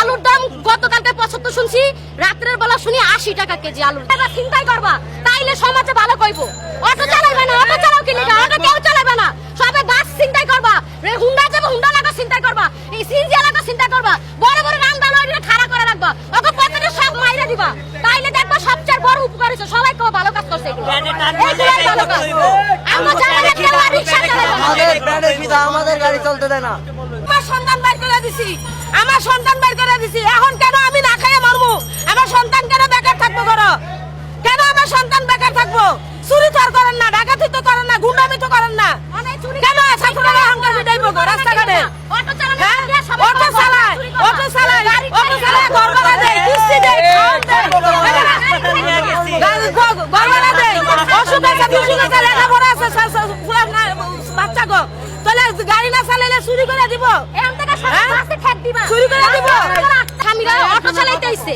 আলুর দাম গতকালকে পঁচাত্তর শুনছি রাত্রের বেলা শুনি আশি টাকা কেজি আলুর। এবার চিন্তাই করবা তাইলে সমাজে ভালো কইবো। অটো চালাবে না অটো চালাও কি লিগা? অটো কেউ চালাবে না। সবে বাস চিন্তাই করবা রে হুন্ডা যাবে হুন্ডা লাগা চিন্তাই করবা এই সিনজি লাগা চিন্তা করবা। বড় বড় রান্দা লড়িয়ে খাড়া করে রাখবা ওকে পকেটে সব মাইরা দিবা। তাইলে দেখবা সবচেয়ে বড় উপকার হইছে সবাই কেউ ভালো কাজ করছে ভালো কাজ। আমরা না রিক্সা আমাদের গাড়ি চলতে দেয় না। দিছি। আমার সন্তান বাইর করে দিছি। এখন কেন আমি না খাইয়ে মরবো? আমার সন্তান কেন বেকার থাকব করো কেন আমার সন্তান বেকার থাকব? চুরি তো আর করেন না ডাকাতি তো করেন না গুন্ডামি তো করেন না। কেন ছাত্ররা অহংকার বিটাইবো গো রাস্তাঘাটে? অটো হ্যাঁ? অটো চালায় অটো চালায় অটো চালায় ঘর ভাড়া দেয় কিস্তি দেয় ঘর ভাড়া দেয়। ওষুধ আছে বিশুদ্ধ আছে লেখাপড়া আছে বাচ্চা গো। তাহলে গাড়ি না চালাইলে চুরি করে দিব। হ্যাঁ? বাসে ঠেক দিবা। চুরি করে দিব। স্বামীরা অটো চালাইতে আইছে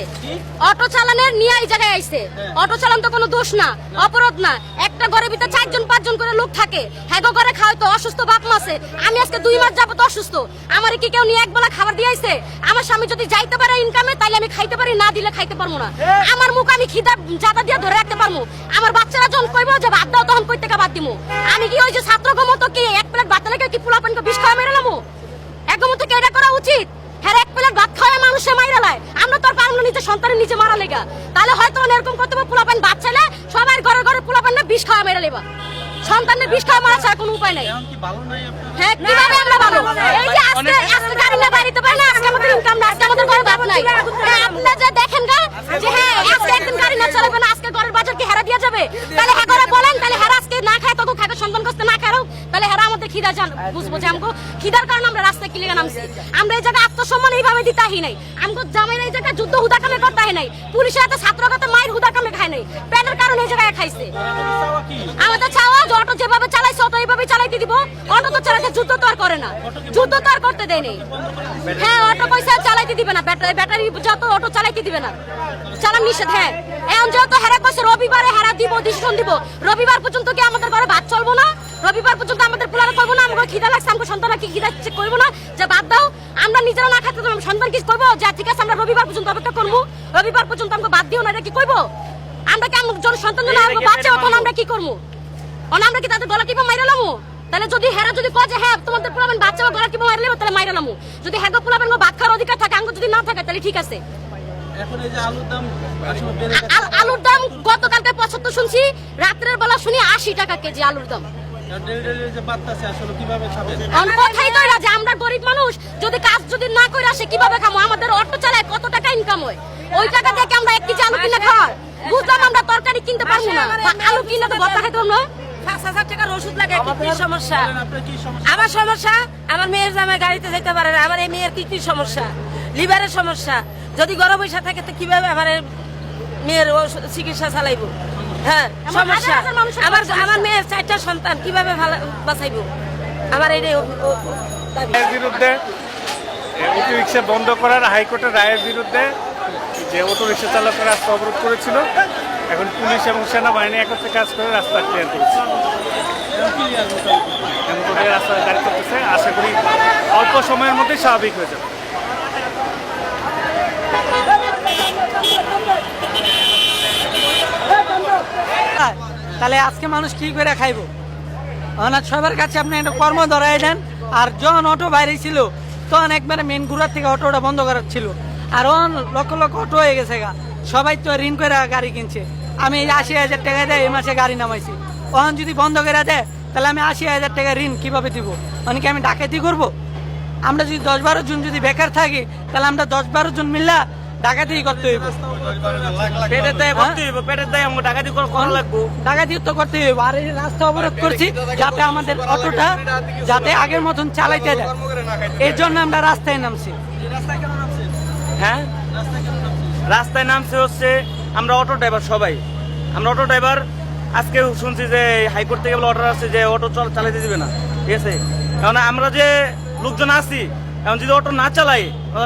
অটো চালানোর নিয়ে এই জায়গায় আইছে। অটো চালান তো কোনো দোষ না অপরাধ না। একটা ঘরের ভিতরে চারজন পাঁচজন করে লোক থাকে। হ্যাগো ঘরে খাওয়াই তো অসুস্থ বাপ মাসে আমি আজকে দুই মাস যাব অসুস্থ। আমার কি কেউ নিয়ে একবেলা খাবার দিয়ে আইছে? আমার স্বামী যদি যাইতে পারে ইনকামে তাইলে আমি খাইতে পারি না দিলে খাইতে পারব না। আমার মুখ আমি খিদা জাতা দিয়ে ধরে রাখতে পারব। আমার বাচ্চারা যখন কইবো যে ভাত দাও তখন কই থেকে বাদ দিমু? আমি কি ওই যে ছাত্র মতো কি এক প্লেট ভাত লেগে কি পোলা পানকে বিষ খাওয়া মেরে লামু? একদম তো করা উচিত? হ্যাঁ এক প্লেট ভাত খাওয়া মানুষে মাইরা লাই আমরা তো আর নিচে সন্তানের নিচে মারা লেগা। তাহলে হয়তো এরকম করতে পারে পোলাপান ভাত না সবার ঘরে ঘরে পোলাপান না বিষ খাওয়া মেরে লেবা। সন্তানের বিষ খাওয়া মারা ছাড়া কোনো উপায় নাই। হ্যাঁ কীভাবে আমরা ভালো? এই যে আজকে আজকে গাড়ি না বাড়িতে পারে না আজকে আমাদের ইনকাম না আজকে আমাদের ঘরে ভাত নাই হ্যাঁ, আপনারা যে দেখেন গা যে হ্যাঁ আজকে একদিন গাড়ি না চালাবে না আজকে ঘরের বাজার কি হেরা দিয়া যাবে তাহলে হ্যাঁ করে বলেন তাহলে হেরা আজকে না খায় তখন খাবে সন্তান কষ্ট না খায় তাহলে হেরা আমাদের খিদা জান বুঝব যে আমগো খিদার কারণে আমরা রাস্তায় কিলিগা নামছি আমরা এই জায়গায় আত্মসম্মান এইভাবে দিতে আহি নাই। আমগো জামাইরা এই জায়গায় যুদ্ধ হুদা কামে করতে নাই। পুলিশের হাতে ছাত্র কাতে মায়ের হুদা কামে খায় নাই। প্যানের কারণে এই জায়গায় খাইছে। আমাদের চাওয়া যে অটো যেভাবে চালাইছে অটো এইভাবে চালাইতে দিব। অটো তো চালাতে যুদ্ধ তো আর করে না। যুদ্ধ তো আর করতে দেয়নি হ্যাঁ অটো পয়সা চালাইতে দিবে না। ব্যাটারি ব্যাটারি যত অটো চালাইতে দিবে না। চালান নিষেধ হ্যাঁ। এখন যেহেতু হেরা কইছে রবিবারে হেরা দিব ডিসিশন দিব। রবিবার পর্যন্ত কি আমাদের রবিবার পর্যন্ত আমাদের পোলারে করব না আমাকে খিদা লাগছে আমাকে সন্তান কি খিদা করব না। যে বাদ দাও আমরা নিজেরা না খাইতে পারব সন্তান কি করব? যে ঠিক আছে আমরা রবিবার পর্যন্ত অপেক্ষা করব। রবিবার পর্যন্ত আমাকে বাদ দিও না এটা কি করব? আমরা কি আমার জন সন্তান জন্য আমাকে বাচ্চা তখন আমরা কি করব? অন আমরা কি তাদের গলা টিপা মাইরা লামু? তাহলে যদি হেরা যদি কয় যে হ্যাঁ তোমাদের পোলাবেন বাচ্চা গলা টিপা মাইরা লামু তাহলে মাইরা লামু। যদি হ্যাঁ পোলাবেন ভাত খাওয়ার অধিকার থাকে আঙ্গ যদি না থাকে তাহলে ঠিক আছে। এখন আলুর দাম গতকালকে পঁচাত্তর শুনছি রাত্রের বেলা শুনি আশি টাকা কেজি আলুর দাম। ডেলি ডেলি যে বাড়তেছে আসলে কীভাবে খাবেন অন কথাই কইরা যে আমরা গরিব মানুষ যদি কাজ যদি না করে আসে কীভাবে খামো? আমাদের অটো চালায় কত টাকা ইনকাম হয়? ওই টাকা থেকে আমরা এক কেজি আলু কিনে খাওয়ার? বুঝলাম আমরা তরকারি কিনতে পারব না। আলু কিনে তো ভর্তা খাইতে পারব পাঁচ হাজার টাকার ওষুধ লাগে কি সমস্যা? আমার সমস্যা আমার মেয়ের জামাই গাড়িতে যেতে পারে না। আমার এই মেয়ের কি কি সমস্যা? লিভারের সমস্যা। যদি গরম পয়সা থাকে তো কীভাবে আমার মেয়ের ওষুধ- চিকিৎসা চালাইবো? হ্যাঁ সমস্যা। আমার। আমার মেয়ের চারটা সন্তান কীভাবে ভালো বাঁচাইবো? আমার রায়ের বিরুদ্ধে অটো রিক্সা বন্ধ করার হাইকোর্টের রায়ের বিরুদ্ধে যে অটো রিক্সা চালকরা রাস্তা অবরোধ করেছিল এখন পুলিশ এবং সেনাবাহিনী একত্রে কাজ করে রাস্তা ক্লিয়ার করেছে। রাস্তা গাড়ি করতেছে আশা করি অল্প সময়ের মধ্যেই স্বাভাবিক হয়ে যাবে। তাহলে আজকে মানুষ কি করে খাইবো? ওনার সবার কাছে আপনি একটা কর্ম ধরাই দেন, আর যখন অটো বাইরে ছিল তখন একবারে মেন ঘুরার থেকে অটোটা বন্ধ করার ছিল। আর অন লক্ষ লক্ষ অটো হয়ে গেছে গা। সবাই তো ঋণ করে গাড়ি কিনছে। আমি এই আশি হাজার টাকা দেয় এই মাসে গাড়ি নামাইছি। ওখান যদি বন্ধ করে দেয়, তাহলে আমি আশি হাজার টাকা ঋণ কীভাবে দিব? অনেকে আমি ডাকাতি করব? আমরা যদি দশ বারো জন যদি বেকার থাকি, তাহলে আমরা দশ বারো জন মিল্লা ডাকাতি করতে হইব। পেটের দায় করতে হইব পেটের দায় আমাকে ডাকাতি করা লাগবো। ডাকাতি তো করতে হবে আর এই রাস্তা অবরোধ করছি যাতে আমাদের অটোটা যাতে আগের মতন চালাইতে দেয় এর জন্য আমরা রাস্তায় নামছি। হ্যাঁ? রাস্তায় নামছে হচ্ছে আমরা অটো ড্রাইভার সবাই। আমরা অটো ড্রাইভার আজকে শুনছি যে হাইকোর্ট থেকে বলে অর্ডার আছে যে অটো চল চালাইতে দিবে না। ঠিক আছে? কারণ আমরা যে লোকজন আছি এখন যদি অটো না চালাই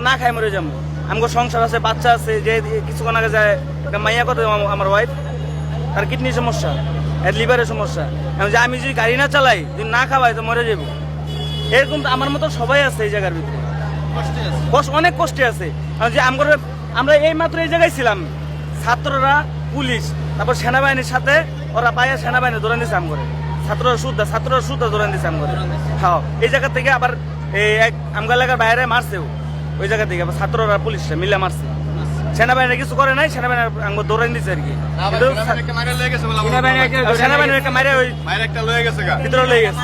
না খাই মরে যাব। আমার সংসার আছে বাচ্চা আছে যে কিছুক্ষণ আগে যায় মাইয়া কত আমার ওয়াইফ তার কিডনির সমস্যা এর লিভারের সমস্যা। যে আমি যদি গাড়ি না চালাই যদি না খাওয়াই তো মরে যাব এরকম আমার মতো সবাই আছে এই জায়গার ভিতরে। কষ্ট অনেক কষ্টে আছে। যে আমরা আমরা এই মাত্র এই জায়গায় ছিলাম ছাত্ররা পুলিশ তারপর সেনাবাহিনীর সাথে ওরা পায়া সেনাবাহিনী ধরে দিয়েছে আমার ছাত্ররা সুদ্ধা ছাত্ররা সুদ্ধা ধরে দিয়েছে আমার হ্যাঁ এই জায়গা থেকে আবার এই এক আমগা এলাকার বাইরে মারছেও। ওই জায়গা থেকে ছাত্ররা পুলিশরা মিলে মারছে। সেনাবাহিনী কিছু করে নাই সেনাবাহিনী দৌড়াই দিচ্ছে আর কি। সেনাবাহিনী একটা মারা ওই ভিতরে লয়ে গেছে।